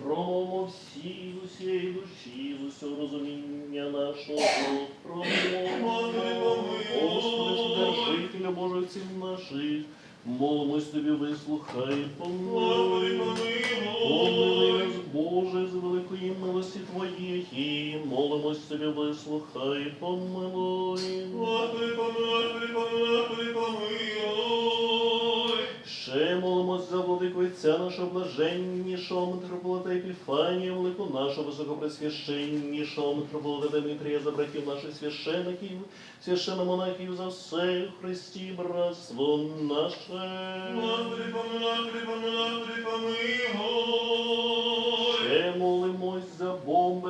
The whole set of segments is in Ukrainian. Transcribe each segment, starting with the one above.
Промовимо всі з усієї душі, з усього розуміння нашого. Господи, Вседержителя Божих цін наших, молимось тобі, вислухай, помилуй. Помилуй нас, Боже, з великої милості Твоєї, молимось тобі, вислухай, помилуй. Господи, помилуй, помилуй, помилуй. Ще молимось за владику Отця нашого блаженнішого митрополита Епіфанія, велику нашого високопресвященнішого митрополита Дмитрія, за братів наших священиків, священомонахів за все Христі братство наше. Господи, помилуй, помилуй, помилуй. Ще молимось за Бог,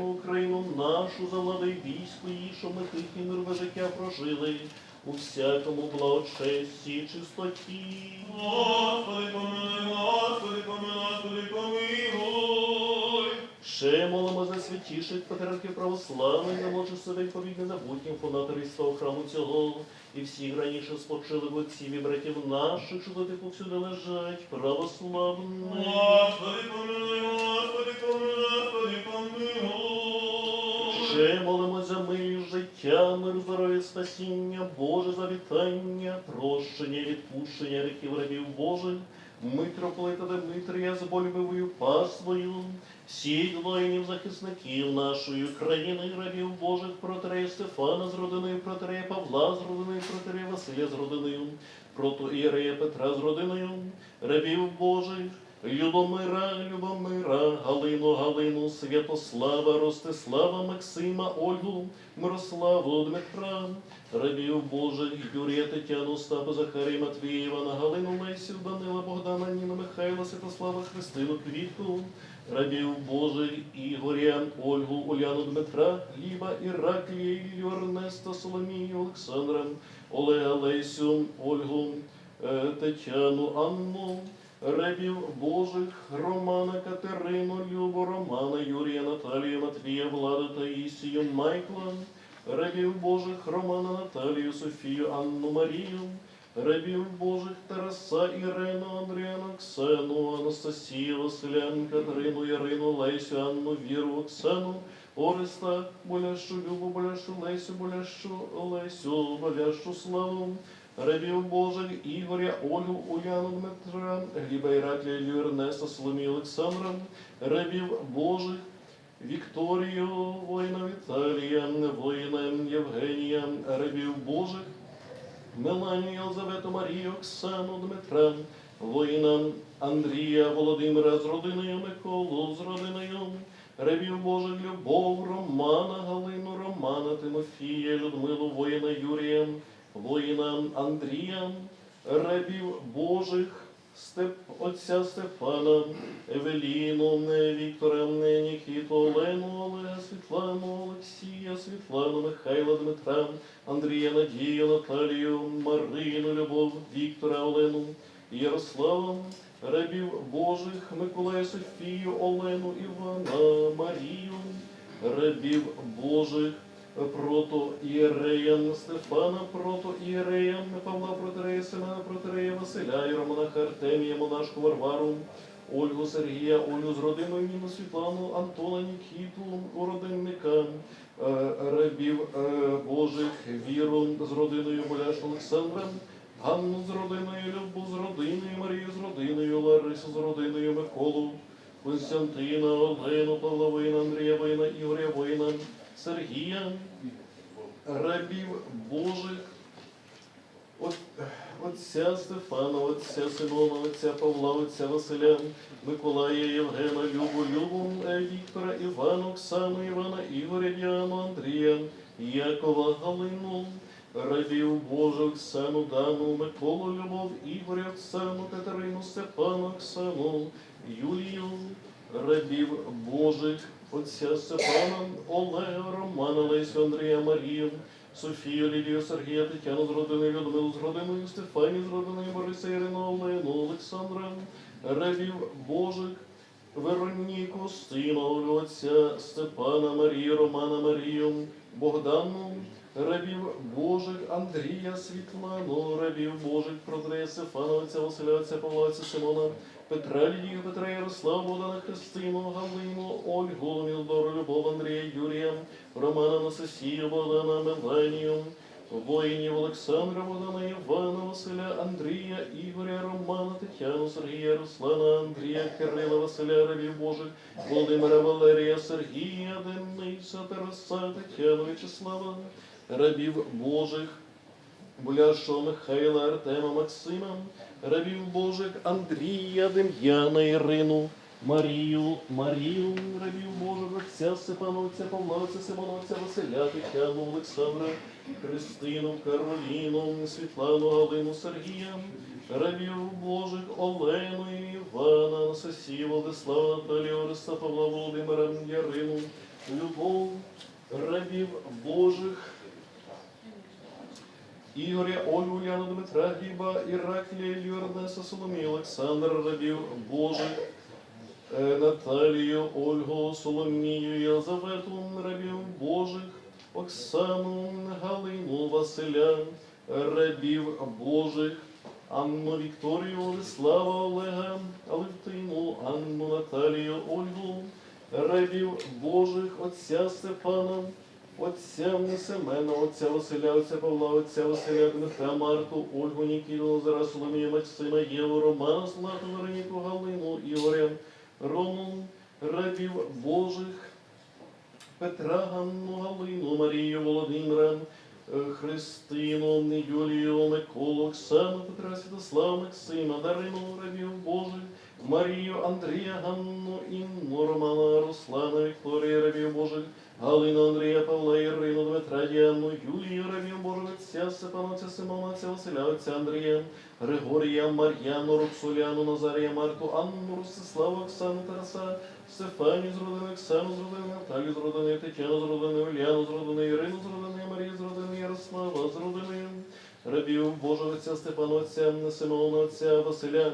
Україну нашу, за влади військо її, щоб ми тихе мирне життя прожили у всякому благочесті, чистоті. Господи, помилуй, Господи, помилуй, Господи, помилуй. Ще молимо за святіших патріархів православних, за Боже себе відповідь незабутнім фундаторів свого храму цього, і всіх раніше спочилих отців і братів наших, що туди повсюди лежать, православні. Господи, помилуй, Господи, помилуй, Господи, помилуй. За милість життя, мир, здоров'я, спасіння, Боже завітання, прощення, відпущення гріхів рабів Божих, митрополита Дмитрія з болюбивою паствою, всіх воїнів захисників нашої країни, рабів Божих, протерея Стефана з родиною, протерея Павла з родиною, протерея Василя з родиною, протоірея Петра з родиною, рабів Божих, Любомира, Любомира, Галину, Галину, Святослава, Ростислава, Максима, Ольгу, Мирославу, Дмитра, рабів Божих, Юрія, Тетяну, Остапа, Захарія, Матвія, Івана, Галину, Лесю, Данила, Богдана, Ніну, Михайла, Святослава, Христину, Квітку, рабів Божих, Ігоря, Ольгу, Уляну, Дмитра, Гліба, Іраклія, Ілью, Ернеста, Соломію, Олександра, Олега, Лесю, Ольгу, е, Тетяну, Анну, рабів Божих, Романа, Катерину, Любу, Романа, Юрія, Наталію, Матвія, Владу, Таїсію, Майкла, рабів Божих, Романа, Наталію, Софію, Анну, Марію, рабів Божих, Тараса, Ірину, Андріану, Оксану, Анастасію, Василя, Катерину, Ярину, Лесю, Анну, Віру, Оксану, Ореста, Болящу, Любу, Болящу, Лесю, Болящу, Олесю, Болящу, Славу, рабів Божих, Ігоря, Ольгу, Уляну, Дмитра, Гліба, Іраклія, Ілью, Ернеста, Соломію, Олександра, рабів Божих, Вікторію, воїна Віталія, воїна Євгенія, рабів Божих, Меланію, Єлизавету, Марію, Оксану, Дмитра, воїна Андрія, Володимира з родиною, Миколу з родиною, рабів Божих, Любов, Романа, Галину, Романа, Тимофія, Людмилу, воїна Юрія, воїна Андрія, рабів Божих, Степ, отця Стефана, Евеліну, Віктора, Нікіту, Олену, Олега, Світлану, Олексія, Світлану, Михайла, Дмитра, Андрія, Надію, Наталію, Марину, Любов, Віктора, Олену, Ярослава, рабів Божих, Миколая, Софію, Олену, Івана, Марію, рабів Божих, прото Ієрея Стефана, прото Ієрея Павла Протерея, Семена Протерея, Василя, і Романа Артемія, Монашку Варвару, Ольгу Сергія, Ольгу з родиною, Ніну Світлану, Антона Нікіту, родинника, е, рабів е, Божих, Віру з родиною Боляш Олександра, Ганну з родиною, Любу з родиною, Марію з родиною, Ларису з родиною, Миколу, Константина, Олену, Павла Воїна, Андрія Воїна, Ігоря Воїна, Сергія, рабів Божих, от, отця Стефана, отця Симона, отця Павла, отця Василя, Миколая, Євгена, Любу, Любу, е, Віктора, Івана, Оксану, Івана, Ігоря, Діану, Андрія, Якова, Галину, рабів Божих, Оксану, Дану, Миколу, Любов, Ігоря, Оксану, Катерину, Степану, Оксану, Юлію, рабів Божих, отця Степана, Олега, Романа, Лесю, Андрія, Марію, Софію, Лілію, Сергія, Тетяну з родиною, Людмилу з родиною, Стефані з родиною, Бориса, Ірину, Олену, Олександра, рабів Божих, Вероніку, Стину, отця Степана, Марію, Романа, Марію, Богдану, рабів Божих, Андрія, Світлану, рабів Божих, Протрея, Стефана, отця Василя, отця Павла, отця Симона, Петра Лідію, Петра Ярослава, Богдана Христину, Галину, Ольгу, Мілдору, Любов, Андрія, Юрія, Романа, Анастасію, Богдана, Меланію, воїнів Олександра, Богдана, Івана, Василя, Андрія, Ігоря, Романа, Тетяну, Сергія, Руслана, Андрія, Кирила, Василя, Рабів Божих, Володимира, Валерія, Сергія, Дениса, Тараса, Тетяну, Вячеслава, рабів Божих, Буляшого Михайла, Артема, Максима, рабів Божих, Андрія, Дем'яна, Ірину, Марію, Марію, рабів Божих, отця Павла, отця Симона, Василя, Тетяну, Олександра, Христину, Кароліну, Світлану, Галину, Сергія, рабів Божих, Олену, Івана, Анастасію, Владислава, Наталію, Ореста, Павла, Володимира, Ярину, Любов, рабів Божих, Ігоря, Ольгу, Уляну, Дмитра, Гліба, Іраклія, Ілью, Ернеста, Соломію, Олександр, рабів Божих, е, Наталію, Ольгу, Соломію, Єлизавету, рабів Божих, Оксану, Галину, Василя, рабів Божих, Анну Вікторію, Владислава, Олега, Алевтину, Анну, Наталію, Ольгу, рабів Божих, отця Степана, Отця Семена, отця Василя, отця Павла, отця Василя, Дмитра, Марту, Ольгу, Нікіну, Назара, Соломію, Максима, Єву, Романа, Злату, Вероніку, Галину, Ігоря, Рому, рабів Божих, Петра, Ганну, Галину, Марію, Володимира, е, Христину, Юлію, Миколу, Оксану, Петра, Святослава, Максима, Дарину, рабів Божих, Марію, Андрія, Ганну, Інну, Романа, Руслана, Вікторія, рабів Божих, Галину, Андрія, Павла, Ірину, Дмитра, Діану, Юлію, Ремію, Божих, отця Степана, отця Симона, отця Василя, отця Андрія, Григорія, Мар'яну, Роксоляну, Назарія, Марту, Анну, Ростиславу, Оксану, Тараса, Стефанію з родини, Оксану з родини, Наталію з родини, Тетяну з родини, Уляну з родини, Ірину з родини, Марію з родини, Ярослава з родини, рабів отця Симона, отця Василя,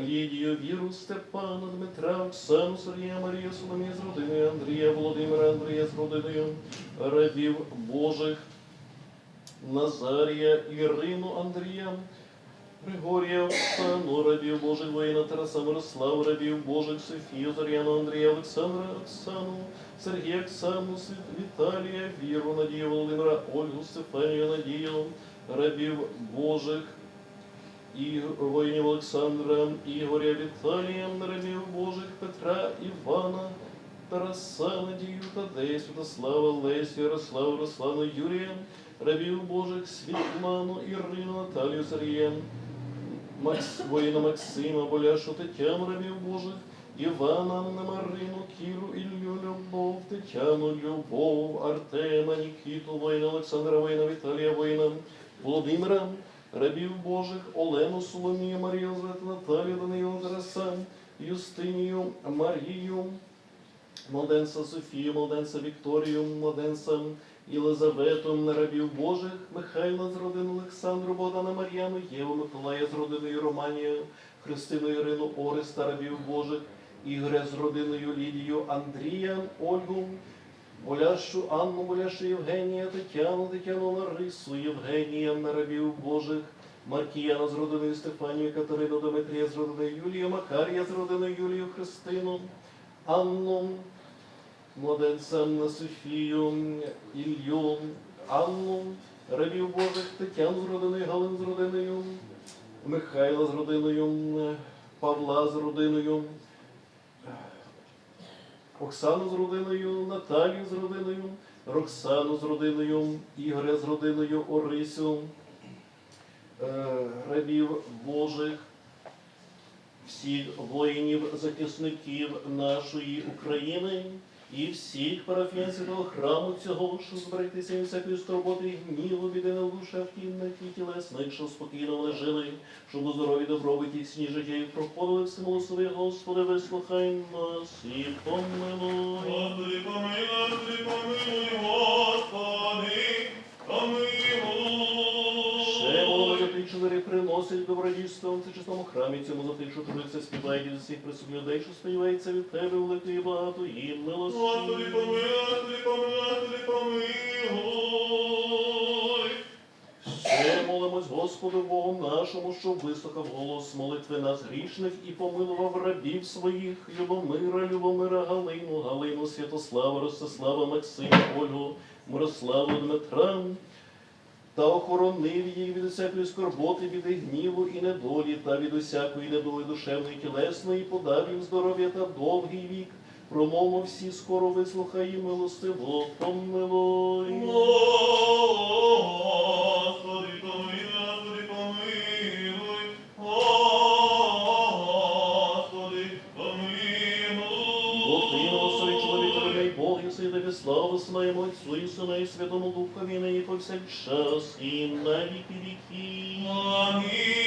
Лідію, Віру, Степана, Дмитра, Оксану, Сергія, Марію, Соломію з родиною, Андрія, Володимира, Андрія з родиною, рабів Божих, Назарія, Ірину, Андрія, Григорія, Оксану, рабів Божих, воїна Тараса, Мирослава, рабів Божих, Софію, Зоряну, Андрія, Олександра, Оксану, Сергія, Оксану, Віталія, Віру, Надію, Володимира, Ольгу, Стефанію, Надію, рабів Божих, і воїнів Олександра, Ігоря, Віталія, рабів Божих, Петра, Івана, Тараса, Надію, Тадея, Святослава, Лесю, Ярославу, Руслану, Юрія, рабів Божих, Світлану, Ірину, Наталію, Сергія, Макс, воїна Максима, Боляшу, Тетяну, рабів Божих, Івана, Марину, Кіру, Іллю, Любов, Тетяну, Любов, Артема, Нікіту, воїна Олександра, воїна Віталія, воїна Володимира, рабів Божих, Олену, Соломію, Марію, Наталію, Данилу, Тараса, Юстинію, Марію, Младенца Софію, Младенца Вікторію, Младенца Єлизавету, рабів Божих, Михайла з родини Олександру, Богдана Мар'яну, Єву, Миколая з родиною Романію, Христину Ірину, Ореста, рабів Божих, Ігоря з родиною Лідію, Андрія, Ольгу, Боляшу, Анну, Боляшу, Євгенія, Тетяну, Тетяну, Ларису, Євгенія, рабів Божих, Маркіяна з родиною Стефанію, Катерину, Дмитрія з родиною Юлію, Макарія з родиною Юлію, Христину, Анну, младенця на Софію, Ілью, Анну, рабів Божих, Тетяну з родиною, Галину з родиною, Михайла з родиною, Павла з родиною, Оксану з родиною, Наталію з родиною, Роксану з родиною, Ігоря з родиною, Орисю, грабів Божих, всіх воїнів, захисників нашої України і всіх парафіянців того храму цього, що зберегтися від всякої скорботи, і гніву, біди на душах і на ті тілесних, що спокійно вони жили, щоб у здорові добробиті і життя і проходили всемилосові, Господи, вислухай нас і помилуй. Господи, помилуй, помилуй, Господи, помилуй. Що добродійство в чесному храмі цьому за тих, що трудиться, співають від всіх присутніх людей, що сподівається від тебе великої багато і милості. Господи, помилуй, помилуй, помилуй. Ще Помолимось Господу Богу нашому, щоб вислухав голос молитви нас грішних і помилував рабів своїх, Любомира, Любомира, Галину, Галину, Святослава, Ростислава, Максима, Ольгу, Мирославу, Дмитра, та охоронив її від усякої скорботи, від гніву і недолі, та від усякої недолі душевної тілесної, подав їм здоров'я та довгий вік. Промовмо всі скоро вислухай милостиво помилуй. Отцю і Сину і Святому Духові, нині повсякчас і на віки віки. Амінь.